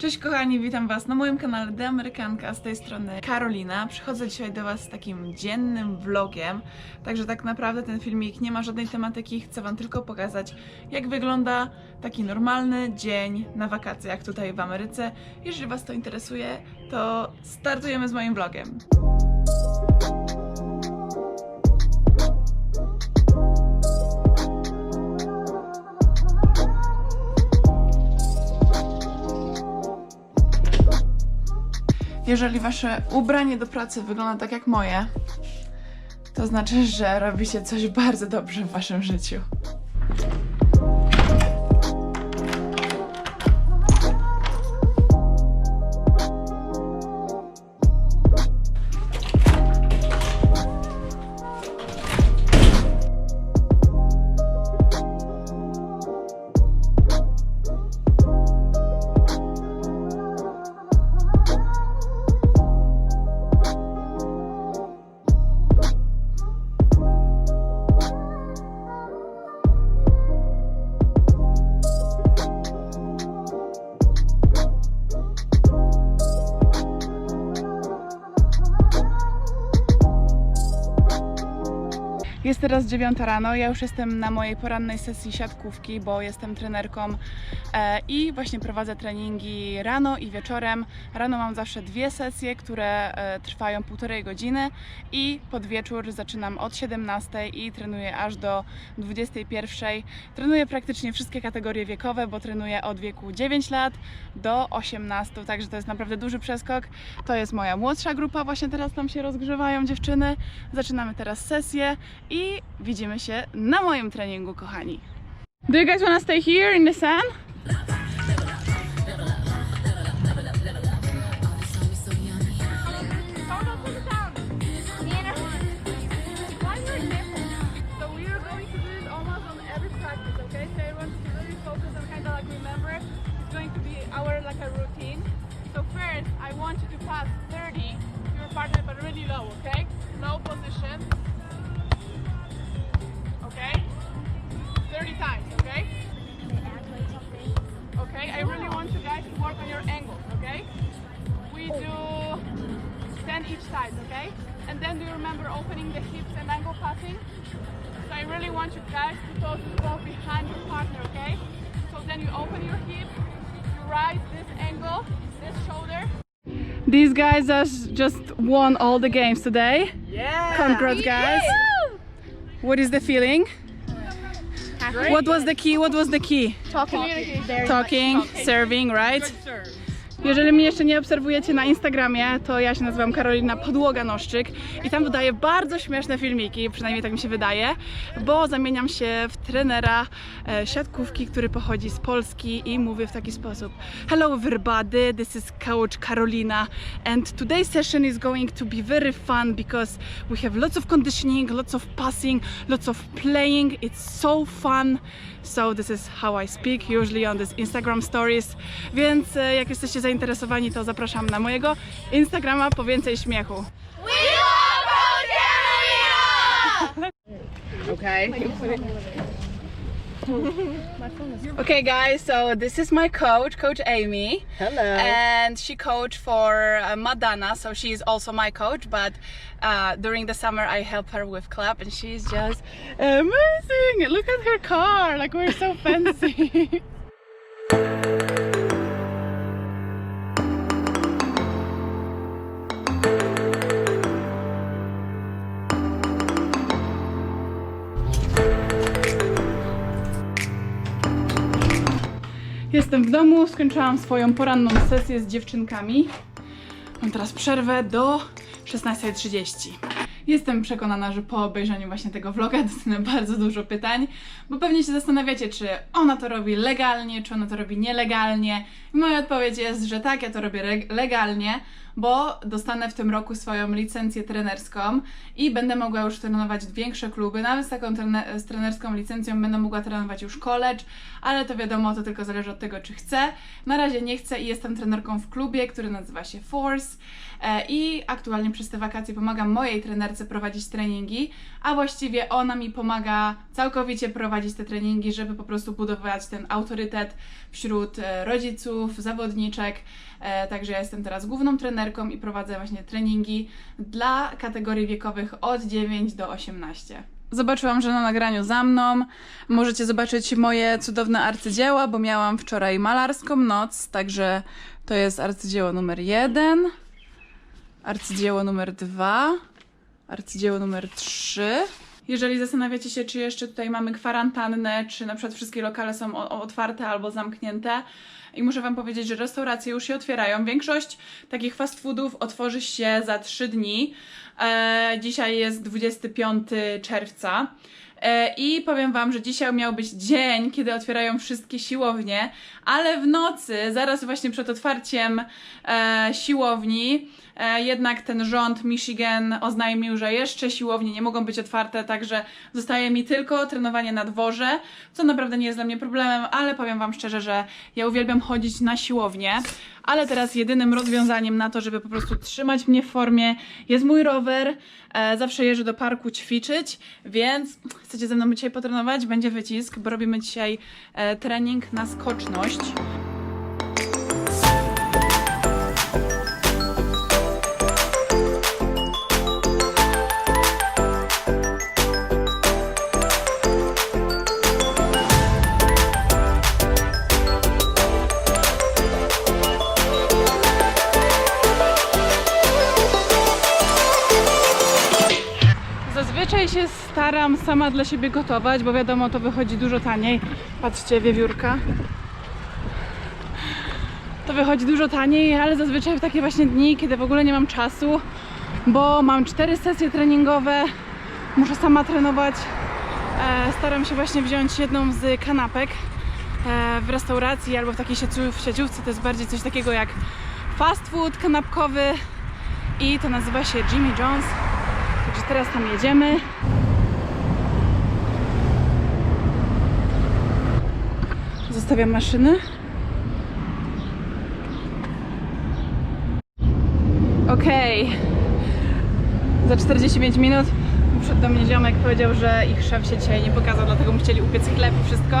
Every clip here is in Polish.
Cześć kochani, witam Was na moim kanale The Amerykanka, z tej strony Karolina. Przychodzę dzisiaj do Was z takim dziennym vlogiem, także tak naprawdę ten filmik nie ma żadnej tematyki, chcę Wam tylko pokazać jak wygląda taki normalny dzień na wakacjach tutaj w Ameryce. Jeżeli Was to interesuje, to startujemy z moim vlogiem. Jeżeli wasze ubranie do pracy wygląda tak jak moje, to znaczy, że robicie coś bardzo dobrze w waszym życiu. Jest teraz 9 rano, ja już jestem na mojej porannej sesji siatkówki, bo jestem trenerką e, i właśnie prowadzę treningi rano i wieczorem. Rano mam zawsze dwie sesje, które e, trwają półtorej godziny i pod wieczór zaczynam od 17 i trenuję aż do 21. Trenuję praktycznie wszystkie kategorie wiekowe, bo trenuję od wieku 9 lat do 18, także to jest naprawdę duży przeskok. To jest moja młodsza grupa, właśnie teraz tam się rozgrzewają dziewczyny. Zaczynamy teraz sesję i widzimy się na moim treningu, kochani. Do you guys wanna stay here in the sun? So we are going to do this almost on every practice, okay? So everyone should really focus and kind of like remember it's going to be our like a routine. So first, I want you to pass 30 to your partner, but really low, okay? Low position. 30 times, okay? Okay, I really want you guys to work on your angles, okay? We do 10 each side, okay? And then do you remember opening the hips and angle passing? So I really want you guys to go to go behind your partner, okay? So then you open your hips, you rise this angle, this shoulder. These guys has just won all the games today. Yeah. Congrats, guys. What is the feeling? What was the key? What was the key? Talking. Talking, serving, right? Jeżeli mnie jeszcze nie obserwujecie na Instagramie, to ja się nazywam Karolina Podłoga Noszczyk i tam wydaję bardzo śmieszne filmiki, przynajmniej tak mi się wydaje, bo zamieniam się w trenera e, siatkówki, który pochodzi z Polski i mówię w taki sposób. Hello everybody, this is coach Karolina and today's session is going to be very fun because we have lots of conditioning, lots of passing, lots of playing, it's so fun. So this is how I speak usually on this Instagram stories. Więc e, jak jesteście zainteresowani, to zapraszam na mojego Instagrama po więcej śmiechu. Okay. Okay guys, so this is my coach, Coach Amy. Hello. And she coached for uh, Madonna, so she's also my coach. But uh, during the summer, I help her with club, and she's just amazing. Look at her car, like we're so fancy. Jestem w domu, skończyłam swoją poranną sesję z dziewczynkami. Mam teraz przerwę do 16.30. Jestem przekonana, że po obejrzeniu właśnie tego vloga dostanę bardzo dużo pytań, bo pewnie się zastanawiacie, czy ona to robi legalnie, czy ona to robi nielegalnie. I moja odpowiedź jest, że tak, ja to robię legalnie, bo dostanę w tym roku swoją licencję trenerską i będę mogła już trenować większe kluby. Nawet z taką trene- z trenerską licencją będę mogła trenować już college, ale to wiadomo, to tylko zależy od tego, czy chcę. Na razie nie chcę i jestem trenerką w klubie, który nazywa się Force e, i aktualnie przez te wakacje pomagam mojej trenerce chcę prowadzić treningi, a właściwie ona mi pomaga całkowicie prowadzić te treningi, żeby po prostu budować ten autorytet wśród e, rodziców, zawodniczek. E, Także ja jestem teraz główną trenerką i prowadzę właśnie treningi dla kategorii wiekowych od 9 do 18. Zobaczyłam, że na nagraniu za mną możecie zobaczyć moje cudowne arcydzieła, bo miałam wczoraj malarską noc, także to jest arcydzieło numer jeden, arcydzieło numer dwa, arcydzieło numer trzy. Jeżeli zastanawiacie się, czy jeszcze tutaj mamy kwarantannę, czy na przykład wszystkie lokale są otwarte albo zamknięte, i muszę Wam powiedzieć, że restauracje już się otwierają. Większość takich fast foodów otworzy się za 3 dni. E, dzisiaj jest 25 czerwca. E, I powiem Wam, że dzisiaj miał być dzień, kiedy otwierają wszystkie siłownie, ale w nocy, zaraz właśnie przed otwarciem e, siłowni, jednak ten rząd Michigan oznajmił, że jeszcze siłownie nie mogą być otwarte, także zostaje mi tylko trenowanie na dworze, co naprawdę nie jest dla mnie problemem, ale powiem Wam szczerze, że ja uwielbiam chodzić na siłownię, ale teraz jedynym rozwiązaniem na to, żeby po prostu trzymać mnie w formie jest mój rower. E, zawsze jeżdżę do parku ćwiczyć, więc chcecie ze mną dzisiaj potrenować? Będzie wycisk, bo robimy dzisiaj e, trening na skoczność. Staram sama dla siebie gotować, bo wiadomo, to wychodzi dużo taniej. Patrzcie, wiewiórka. To wychodzi dużo taniej, ale zazwyczaj w takie właśnie dni, kiedy w ogóle nie mam czasu, bo mam cztery sesje treningowe, muszę sama trenować. E, staram się właśnie wziąć jedną z kanapek e, w restauracji albo w takiej w sieciówce. To jest bardziej coś takiego jak fast food kanapkowy i to nazywa się Jimmy John's. Także teraz tam jedziemy. Zostawiam maszyny. Okej. Za 45 minut przed do mnie ziomek powiedział, że ich szef się dzisiaj nie pokazał, dlatego chcieli upiec chleb i wszystko.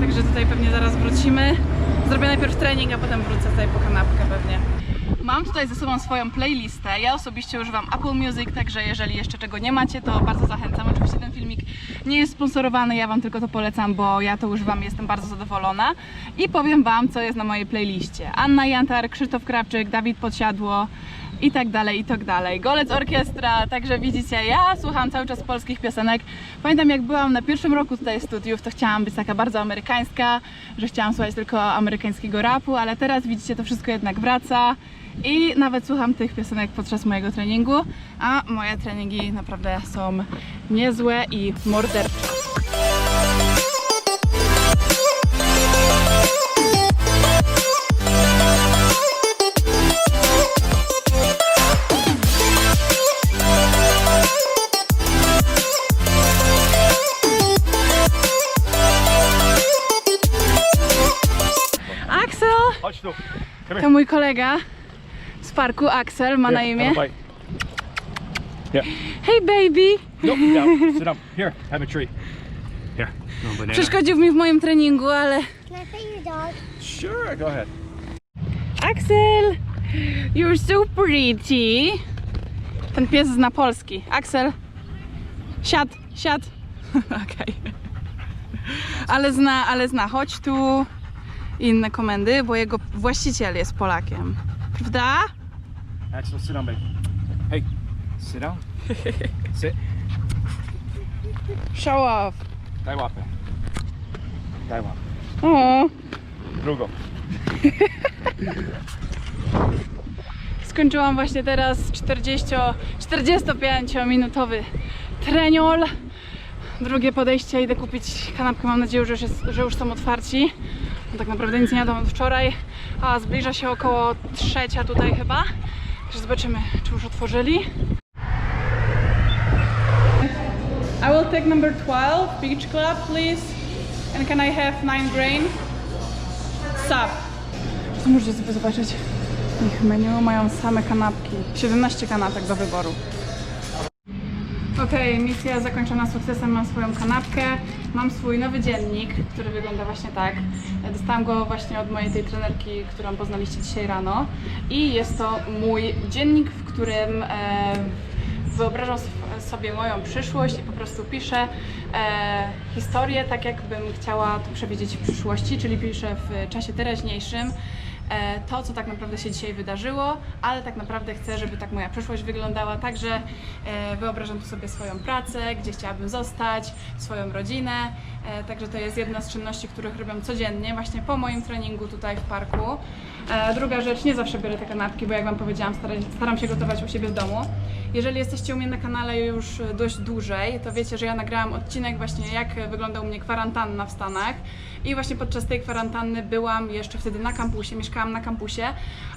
Także tutaj pewnie zaraz wrócimy. Zrobię najpierw trening, a potem wrócę tutaj po kanapkę pewnie. Mam tutaj ze sobą swoją playlistę. Ja osobiście używam Apple Music, także jeżeli jeszcze czego nie macie, to bardzo zachęcam. Oczywiście ten filmik nie jest sponsorowany, ja Wam tylko to polecam, bo ja to używam i jestem bardzo zadowolona. I powiem Wam, co jest na mojej playliście. Anna Jantar, Krzysztof Krawczyk, Dawid Podsiadło i tak dalej, i tak dalej. Golec Orkiestra, także widzicie, ja słucham cały czas polskich piosenek. Pamiętam jak byłam na pierwszym roku tutaj studiów, to chciałam być taka bardzo amerykańska, że chciałam słuchać tylko amerykańskiego rapu, ale teraz widzicie, to wszystko jednak wraca. I nawet słucham tych piosenek podczas mojego treningu, a moje treningi naprawdę są niezłe i mordercze. Chodź tu. To mój kolega z parku, Axel, ma na imię. Yeah. Hey baby! Nope, down. Sit down. Here, have a treat. Here. No banana. Przeszkodził mi w moim treningu, ale... Can I pet your dog? Sure, go ahead. Axel! You're so pretty! Ten pies zna polski. Axel! Siad, siad! Okej. Ale zna, ale zna. Chodź tu. I Inne komendy, bo jego właściciel jest Polakiem. Prawda? Axel, sit down, babe. Hey, sit down. sit. Show off. Daj łapę. Daj łapę. O, Drugą. skończyłam właśnie teraz 40, 45-minutowy treniol. Drugie podejście, idę kupić kanapkę. Mam nadzieję, że już, jest, że już są otwarci. No tak naprawdę nic nie jadłam od wczoraj, a zbliża się około trzecia tutaj chyba. Także zobaczymy, czy już otworzyli. I will take number 12, Beach Club, please. And can I have 9 grain? Sub. Tu możecie sobie zobaczyć ich menu. Mają same kanapki. 17 kanapek do wyboru. Okej, misja zakończona sukcesem, mam swoją kanapkę, mam swój nowy dziennik, który wygląda właśnie tak. Dostałam go właśnie od mojej tej trenerki, którą poznaliście dzisiaj rano i jest to mój dziennik, w którym e, wyobrażam sobie moją przyszłość i po prostu piszę e, historię tak, jakbym chciała to przewidzieć w przyszłości, czyli piszę w czasie teraźniejszym to, co tak naprawdę się dzisiaj wydarzyło, ale tak naprawdę chcę, żeby tak moja przyszłość wyglądała. Także e, wyobrażam tu sobie swoją pracę, gdzie chciałabym zostać, swoją rodzinę. E, także to jest jedna z czynności, których robię codziennie, właśnie po moim treningu tutaj w parku. E, druga rzecz, nie zawsze biorę te kanapki, bo jak Wam powiedziałam, staram, staram się gotować u siebie w domu. Jeżeli jesteście u mnie na kanale już dość dłużej, to wiecie, że ja nagrałam odcinek właśnie jak wygląda u mnie kwarantanna w Stanach i właśnie podczas tej kwarantanny byłam jeszcze wtedy na kampusie, mieszkałam na kampusie,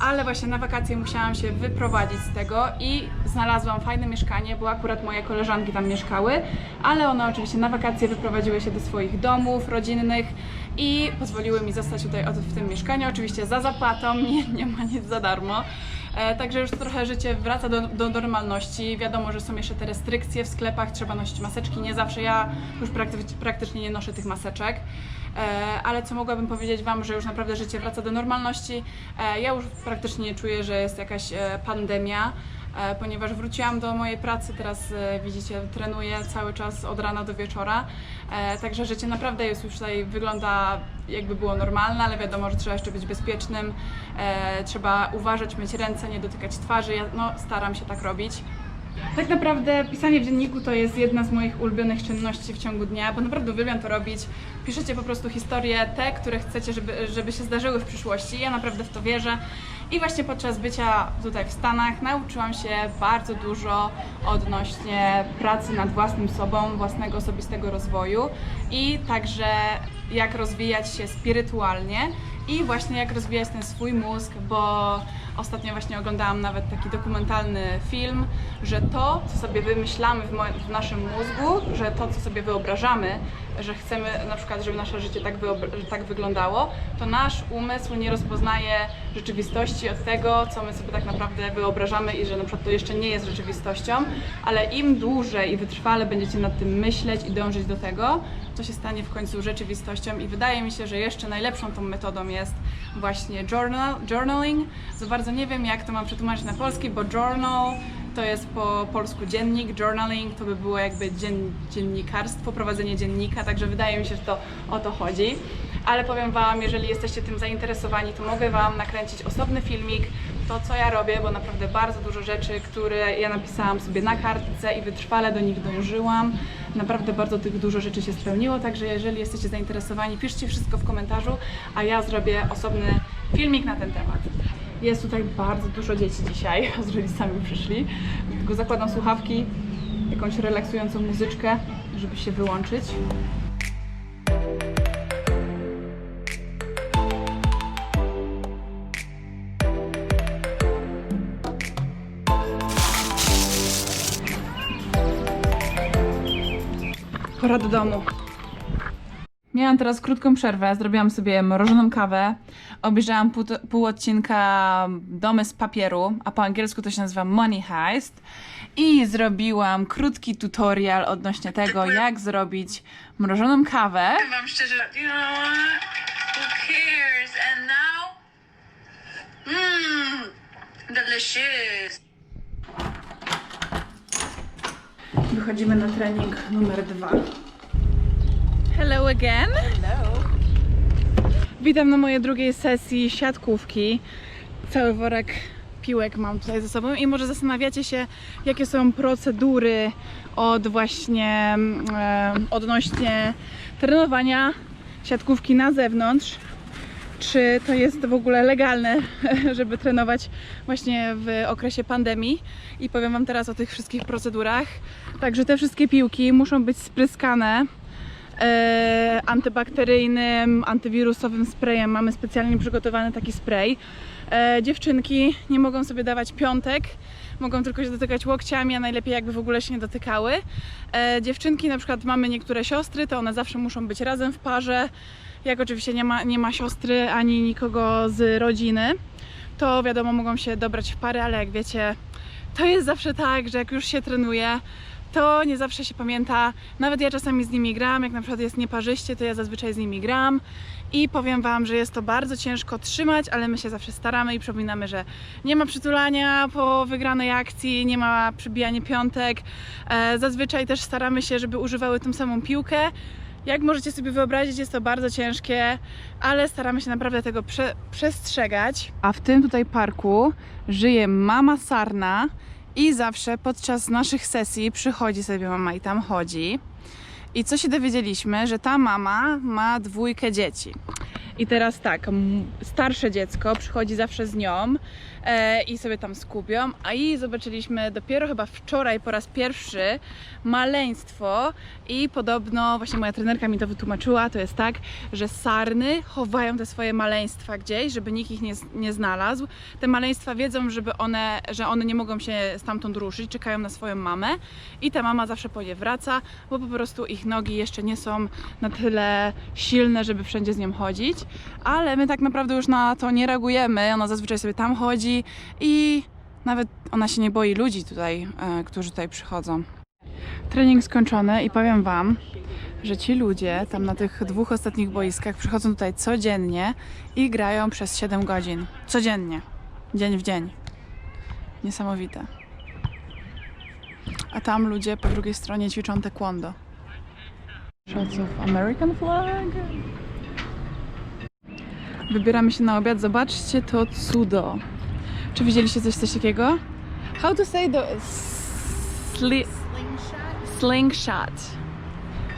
ale właśnie na wakacje musiałam się wyprowadzić z tego i znalazłam fajne mieszkanie, bo akurat moje koleżanki tam mieszkały, ale one oczywiście na wakacje wyprowadziły się do swoich domów rodzinnych i pozwoliły mi zostać tutaj w tym mieszkaniu, oczywiście za zapłatą, nie, nie ma nic za darmo. E, Także już trochę życie wraca do, do normalności. Wiadomo, że są jeszcze te restrykcje w sklepach, trzeba nosić maseczki. Nie zawsze ja już prakty- praktycznie nie noszę tych maseczek. E, Ale co mogłabym powiedzieć Wam, że już naprawdę życie wraca do normalności. E, Ja już praktycznie nie czuję, że jest jakaś pandemia, ponieważ wróciłam do mojej pracy. Teraz e, widzicie, trenuję cały czas od rana do wieczora. E, Także życie naprawdę jest już tutaj, wygląda jakby było normalne, ale wiadomo, że trzeba jeszcze być bezpiecznym. E, trzeba uważać, myć ręce, nie dotykać twarzy. Ja no, staram się tak robić. Tak naprawdę pisanie w dzienniku to jest jedna z moich ulubionych czynności w ciągu dnia, bo naprawdę uwielbiam to robić. Piszecie po prostu historie, te, które chcecie, żeby, żeby się zdarzyły w przyszłości. Ja naprawdę w to wierzę. I właśnie podczas bycia tutaj w Stanach nauczyłam się bardzo dużo odnośnie pracy nad własnym sobą, własnego osobistego rozwoju i także jak rozwijać się spirytualnie i właśnie jak rozwijać ten swój mózg, bo ostatnio właśnie oglądałam nawet taki dokumentalny film, że to, co sobie wymyślamy w, w naszym mózgu, że to, co sobie wyobrażamy, że chcemy na przykład, żeby nasze życie tak, tak wyglądało, to nasz umysł nie rozpoznaje rzeczywistości od tego, co my sobie tak naprawdę wyobrażamy i że na przykład to jeszcze nie jest rzeczywistością, ale im dłużej i wytrwale będziecie nad tym myśleć i dążyć do tego, to się stanie w końcu rzeczywistością i wydaje mi się, że jeszcze najlepszą tą metodą jest właśnie journal, journaling. Za bardzo nie wiem, jak to mam przetłumaczyć na polski, bo journal to jest po polsku dziennik, journaling to by było jakby dzien, dziennikarstwo, prowadzenie dziennika, także wydaje mi się, że to o to chodzi. Ale powiem Wam, jeżeli jesteście tym zainteresowani, to mogę Wam nakręcić osobny filmik, to co ja robię, bo naprawdę bardzo dużo rzeczy, które ja napisałam sobie na kartce i wytrwale do nich dążyłam. Naprawdę bardzo tych dużo rzeczy się spełniło, także jeżeli jesteście zainteresowani, piszcie wszystko w komentarzu, a ja zrobię osobny filmik na ten temat. Jest tutaj bardzo dużo dzieci dzisiaj, z rodzicami przyszli. Tylko zakładam słuchawki, jakąś relaksującą muzyczkę, żeby się wyłączyć. Pora do domu. Miałam teraz krótką przerwę, zrobiłam sobie mrożoną kawę, obejrzałam pół, pół odcinka Domy z papieru, a po angielsku to się nazywa Money Heist i zrobiłam krótki tutorial odnośnie tego, jak zrobić mrożoną kawę. Wam szczerze, you know what? Who cares? And now, mmm, delicious. Wychodzimy na trening numer dwa. Hello again. Hello. Witam na mojej drugiej sesji siatkówki. Cały worek piłek mam tutaj ze sobą i może zastanawiacie się, jakie są procedury od właśnie e, odnośnie trenowania siatkówki na zewnątrz. Czy to jest w ogóle legalne, żeby trenować właśnie w okresie pandemii? I powiem Wam teraz o tych wszystkich procedurach. Także te wszystkie piłki muszą być spryskane e, antybakteryjnym, antywirusowym sprayem. Mamy specjalnie przygotowany taki spray. E, dziewczynki nie mogą sobie dawać piątek, mogą tylko się dotykać łokciami, a najlepiej jakby w ogóle się nie dotykały. E, dziewczynki, na przykład mamy niektóre siostry, to one zawsze muszą być razem w parze. Jak oczywiście nie ma, nie ma siostry ani nikogo z rodziny, to wiadomo, mogą się dobrać w pary, ale jak wiecie, to jest zawsze tak, że jak już się trenuje, to nie zawsze się pamięta. Nawet ja czasami z nimi gram, jak na przykład jest nieparzyście, to ja zazwyczaj z nimi gram. I powiem Wam, że jest to bardzo ciężko trzymać, ale my się zawsze staramy i przypominamy, że nie ma przytulania po wygranej akcji, nie ma przybijania piątek. E, zazwyczaj też staramy się, żeby używały tą samą piłkę. Jak możecie sobie wyobrazić, jest to bardzo ciężkie, ale staramy się naprawdę tego prze przestrzegać. A w tym tutaj parku żyje mama sarna i zawsze podczas naszych sesji przychodzi sobie mama i tam chodzi. I co się dowiedzieliśmy, że ta mama ma dwójkę dzieci. I teraz tak, starsze dziecko przychodzi zawsze z nią e, i sobie tam skupią, a i zobaczyliśmy dopiero chyba wczoraj po raz pierwszy maleństwo i podobno właśnie moja trenerka mi to wytłumaczyła, to jest tak, że sarny chowają te swoje maleństwa gdzieś, żeby nikt ich nie, nie znalazł. Te maleństwa wiedzą, żeby one, że one nie mogą się stamtąd ruszyć, czekają na swoją mamę i ta mama zawsze po nie wraca, bo po prostu ich nogi jeszcze nie są na tyle silne, żeby wszędzie z nią chodzić, ale my tak naprawdę już na to nie reagujemy, ona zazwyczaj sobie tam chodzi i nawet ona się nie boi ludzi tutaj, e, którzy tutaj przychodzą. Trening skończony i powiem Wam, że ci ludzie tam na tych dwóch ostatnich boiskach przychodzą tutaj codziennie i grają przez 7 godzin. Codziennie. Dzień w dzień. Niesamowite. A tam ludzie po drugiej stronie ćwiczą taekwondo. Shots of American flag. Wybieramy się na obiad. Zobaczcie to cudo. Czy widzieliście coś, coś takiego? How to say the... Sli... Slingshot.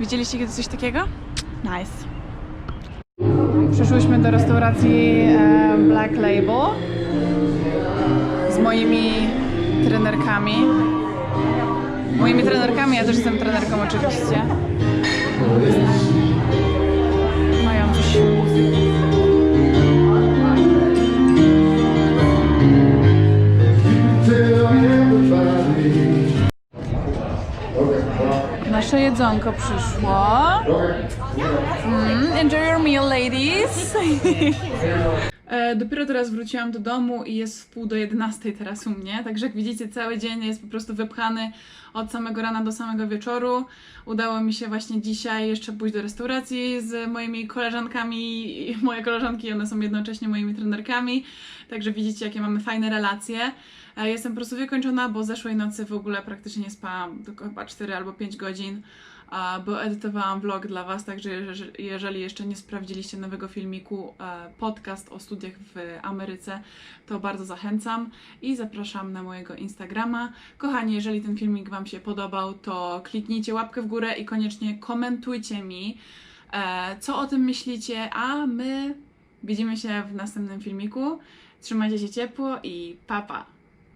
Widzieliście kiedyś coś takiego? Nice. Przyszłyśmy do restauracji Black Label z moimi trenerkami. Moimi trenerkami, ja też jestem trenerką oczywiście. Jedzonko przyszło. Mm, enjoy your meal, ladies. E, dopiero teraz wróciłam do domu i jest w pół do 11 teraz u mnie, także jak widzicie cały dzień jest po prostu wypchany od samego rana do samego wieczoru. Udało mi się właśnie dzisiaj jeszcze pójść do restauracji z moimi koleżankami moje koleżanki, one są jednocześnie moimi trenerkami, także widzicie jakie mamy fajne relacje. E, Jestem po prostu wykończona, bo zeszłej nocy w ogóle praktycznie nie spałam, tylko chyba 4 albo 5 godzin, bo edytowałam vlog dla Was, także jeże- jeżeli jeszcze nie sprawdziliście nowego filmiku, e, podcast o studiach w Ameryce, to bardzo zachęcam i zapraszam na mojego Instagrama. Kochani, jeżeli ten filmik Wam się podobał, to kliknijcie łapkę w górę i koniecznie komentujcie mi, e, co o tym myślicie, a my widzimy się w następnym filmiku. Trzymajcie się ciepło i papa! Pa.